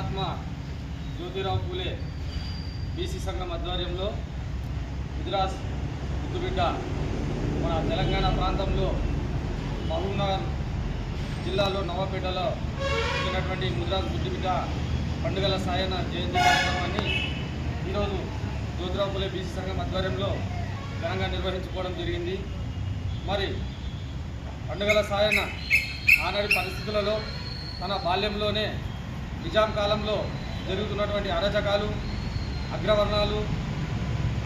Mahatma Jyotirao Phule BC సంఘం ఆధ్వర్యంలో గుజరాత్ ముద్దుబిడ్డ మన తెలంగాణ ప్రాంతంలో మహబూబ్నగర్ జిల్లాలో నవాపేటలో జరిగినటువంటి ముద్రాజ్ ముద్దుబిడ్డ పండుగల సాయన జయంతి కార్యక్రమాన్ని ఈరోజు జ్యోతిరావు పూలే బీసీ సంఘం ఆధ్వర్యంలో ఘనంగా నిర్వహించుకోవడం జరిగింది. మరి పండుగల సాయన ఆనాటి పరిస్థితులలో తన బాల్యంలోనే నిజాం కాలంలో జరుగుతున్నటువంటి అరాచకాలు అగ్రవర్ణాలు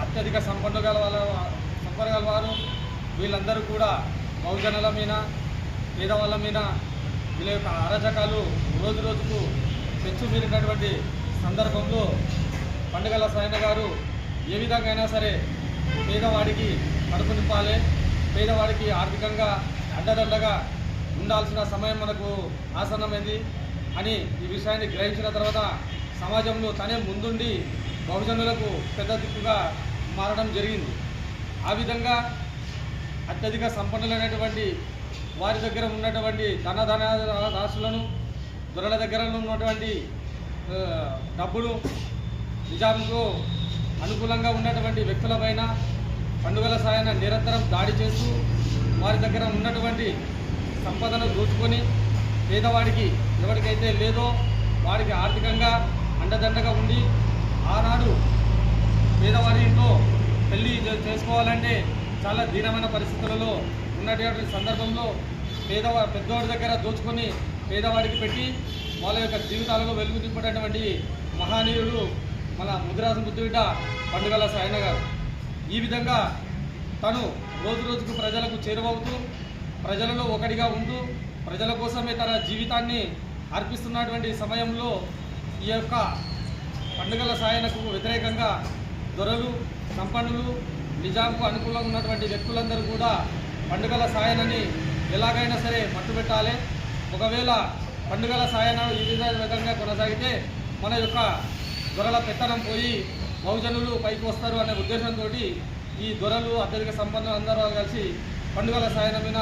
అత్యధిక సంపన్నుల వాళ్ళ సంపన్నగల వారు వీళ్ళందరూ కూడా బహుజనుల మీద పేదవాళ్ళ మీద వీళ్ళ యొక్క అరాచకాలు రోజు రోజుకు పెంచు మీరినటువంటి సందర్భంలో పండుగల సాయన గారు ఏ విధంగా అయినా సరే పేదవాడికి కడుపు నింపాలి పేదవాడికి ఆర్థికంగా అండదండగా ఉండాల్సిన సమయం మనకు ఆసన్నమైంది. అని ఈ విషయాన్ని గ్రహించిన తర్వాత సమాజంలో తనే ముందుండి బహుజనులకు పెద్ద దిక్కుగా మారడం జరిగింది. ఆ విధంగా అత్యధిక సంపన్నులైనటువంటి వారి దగ్గర ఉన్నటువంటి ధనధన రాసులను దొరల దగ్గర ఉన్నటువంటి డబ్బులు డబ్బును నిజాంకు అనుకూలంగా ఉన్నటువంటి వ్యక్తులపైన పండుగల సాయన నిరంతరం దాడి చేస్తూ వారి దగ్గర ఉన్నటువంటి సంపదను దోచుకొని పేదవాడికి ఎవరికైతే లేదో వాడికి ఆర్థికంగా అండదండగా ఉండి ఆనాడు పేదవారి ఇంట్లో పెళ్ళి చేసుకోవాలంటే చాలా దీనమైన పరిస్థితులలో ఉన్నటువంటి సందర్భంలో పేదవా పెద్దవాడి దగ్గర దోచుకొని పేదవాడికి పెట్టి వాళ్ళ యొక్క జీవితాలలో వెలుగు నింపేటటువంటి మహానీయుడు మన ముద్రాసు ముద్దుబిడ్డ పండుగల సాయన గారు. ఈ విధంగా తను రోజు రోజుకు ప్రజలకు చేరువవుతూ ప్రజలలో ఒకటిగా ఉంటూ ప్రజల కోసమే తన జీవితాన్ని అర్పిస్తున్నటువంటి సమయంలో ఈ యొక్క పండుగల సాయనకు వ్యతిరేకంగా దొరలు సంపన్నులు నిజాంకు అనుకూలంగా ఉన్నటువంటి వ్యక్తులందరూ కూడా పండుగల సాయనని ఎలాగైనా సరే మట్టుబెట్టాలి ఒకవేళ పండుగల సాయన ఈ విధంగా కొనసాగితే మన యొక్క దొరల పెత్తనం పోయి బహుజనులు పైకి వస్తారు అనే ఉద్దేశంతో ఈ దొరలు అత్యధిక సంపన్నులు అందరూ కలిసి పండుగల సాయన మీద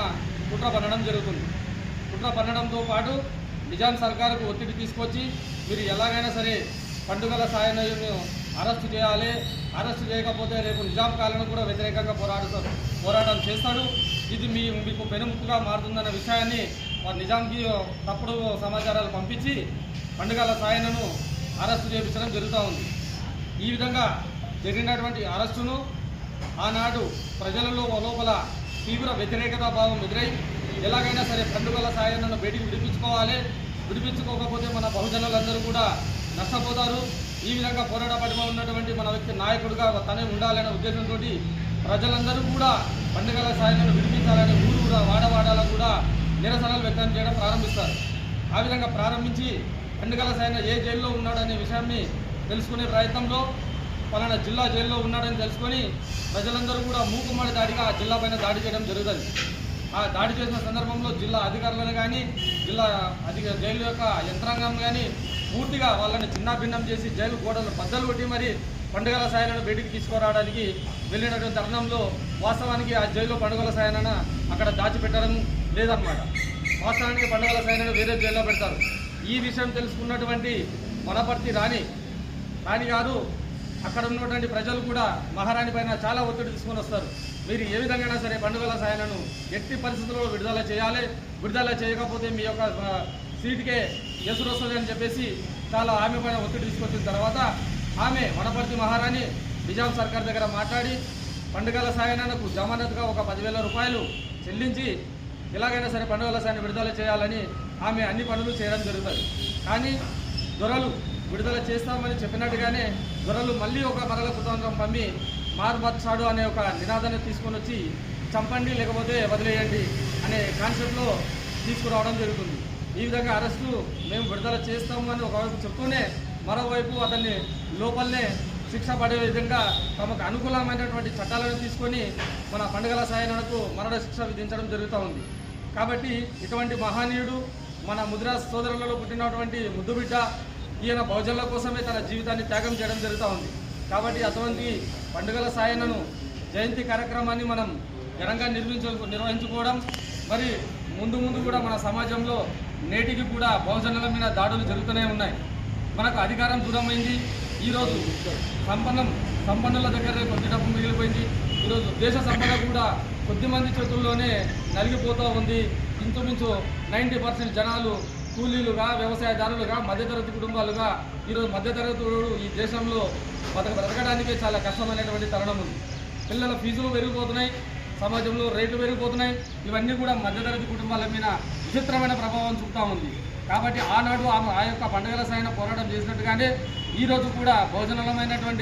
కుట్ర పడడం జరుగుతుంది. కుట్ర పన్నడంతో పాటు నిజాం సర్కారుకు ఒత్తిడి తీసుకొచ్చి మీరు ఎలాగైనా సరే పండుగల సాయనను అరెస్టు చేయాలి. అరెస్టు చేయకపోతే రేపు నిజాం కాలను కూడా వ్యతిరేకంగా పోరాడుతారు పోరాటం చేస్తాడు. ఇది మీ మీకు పెనుముక్కుగా మారుతుందన్న విషయాన్ని నిజాంకి తప్పుడు సమాచారాలు పంపించి పండుగల సాయనను అరెస్టు చేయించడం జరుగుతూ ఉంది. ఈ విధంగా జరిగినటువంటి అరెస్టును ఆనాడు ప్రజలలో లోపల తీవ్ర వ్యతిరేకత భావం ఎదురై ఎలాగైనా సరే పండుగల సాయనను బయటికి విడిపించుకోవాలి. విడిపించుకోకపోతే మన బహుజనులందరూ కూడా నష్టపోతారు. ఈ విధంగా పోరాట పడిమ ఉన్నటువంటి మన వ్యక్తి నాయకుడుగా తనే ఉండాలనే ఉద్దేశంతో ప్రజలందరూ కూడా పండుగల సాయనను విడిపించాలని ఊరు కూడా వాడవాడాలో కూడా నిరసనలు వ్యక్తం చేయడం ప్రారంభిస్తారు. ఆ విధంగా ప్రారంభించి పండుగల సాయన ఏ జైల్లో ఉన్నాడనే విషయాన్ని తెలుసుకునే ప్రయత్నంలో పలానా జిల్లా జైల్లో ఉన్నాడని తెలుసుకొని ప్రజలందరూ కూడా మూకుమ్మడి దాడిగా ఆ జిల్లా పైన దాడి చేయడం జరుగుతుంది. ఆ దాడి చేసిన సందర్భంలో జిల్లా అధికారులను కానీ జిల్లా అధిక జైలు యొక్క యంత్రాంగం కానీ పూర్తిగా వాళ్ళని చిన్నాభిన్నం చేసి జైలు గోడలు బద్దలు కొట్టి మరి పండుగల సాయనను బయటికి తీసుకురావడానికి వెళ్ళినటువంటి తరుణంలో వాస్తవానికి ఆ జైల్లో పండుగల సాయనన అక్కడ దాచిపెట్టడం లేదన్నమాట. వాస్తవానికి పండుగల సాయనను వేరే జైల్లో పెడతారు. ఈ విషయం తెలుసుకున్నటువంటి వనపర్తి రాణి రాణి గారు అక్కడ ఉన్నటువంటి ప్రజలు కూడా మహారాణి పైన చాలా ఒత్తిడి తీసుకొని వస్తారు. మీరు ఏ విధంగా సరే పండుగల సాయనను ఎట్టి పరిస్థితుల్లో విడుదల చేయాలి. విడుదల చేయకపోతే మీ యొక్క సీటుకే ఎసురు వస్తుంది అని చెప్పేసి చాలా ఆమె పైన ఒత్తిడి తీసుకొచ్చిన తర్వాత ఆమె వనపర్తి మహారాణి నిజాం సర్కార్ దగ్గర మాట్లాడి పండుగల సాయనకు జమానత్గా ఒక పదివేల రూపాయలు చెల్లించి ఎలాగైనా సరే పండుగల సాయాన్ని విడుదల చేయాలని ఆమె అన్ని పనులు చేయడం జరుగుతుంది. కానీ దొరలు విడుదల చేస్తామని చెప్పినట్టుగానే దొరలు మళ్ళీ ఒక మరల కుతంత్రం పంపి మార్మత్సాడు అనే ఒక నినాదాన్ని తీసుకొని వచ్చి చంపండి లేకపోతే వదిలేయండి అనే కాన్సెప్ట్లో తీసుకురావడం జరుగుతుంది. ఈ విధంగా అరెస్టు మేము విడుదల చేస్తామని ఒకవైపు చెప్తూనే మరోవైపు అతన్ని లోపలనే శిక్ష పడే విధంగా తమకు అనుకూలమైనటువంటి చట్టాలను తీసుకొని మన పండుగల సాయనకు మరణ శిక్ష విధించడం జరుగుతూ ఉంది. కాబట్టి ఇటువంటి మహనీయుడు మన ముద్రా సోదరులలో పుట్టినటువంటి ముద్దుబిడ్డ ఈయన బహుజనుల కోసమే తన జీవితాన్ని త్యాగం చేయడం జరుగుతూ ఉంది. కాబట్టి అటువంటి పండుగల సాయనను జయంతి కార్యక్రమాన్ని మనం ఘనంగా నిర్మించ నిర్వహించుకోవడం మరి ముందు ముందు కూడా మన సమాజంలో నేటికి కూడా బహుజనుల మీద దాడులు జరుగుతూనే ఉన్నాయి. మనకు అధికారం దూరమైంది. ఈరోజు సంపన్నం సంపన్నుల దగ్గరే కొద్ది డబ్బు మిగిలిపోయింది. ఈరోజు దేశ సంపద కూడా కొద్ది మంది చేతుల్లోనే నలిగిపోతూ ఉంది. ఇంచుమించు నైంటీ పర్సెంట్ జనాలు కూలీలుగా వ్యవసాయదారులుగా మధ్యతరగతి కుటుంబాలుగా ఈరోజు మధ్యతరగతులు ఈ దేశంలో బతక బ్రతకడానికే చాలా కష్టమైనటువంటి తరుణం ఉంది. పిల్లల ఫీజులు పెరిగిపోతున్నాయి సమాజంలో రేట్లు పెరిగిపోతున్నాయి ఇవన్నీ కూడా మధ్యతరగతి కుటుంబాల మీద విచిత్రమైన ప్రభావం చూపుతూ ఉంది. కాబట్టి ఆనాడు ఆమె ఆ యొక్క పండుగల సాయన పోరాటం చేసినట్టుగానే ఈరోజు కూడా భోజనలమైనటువంటి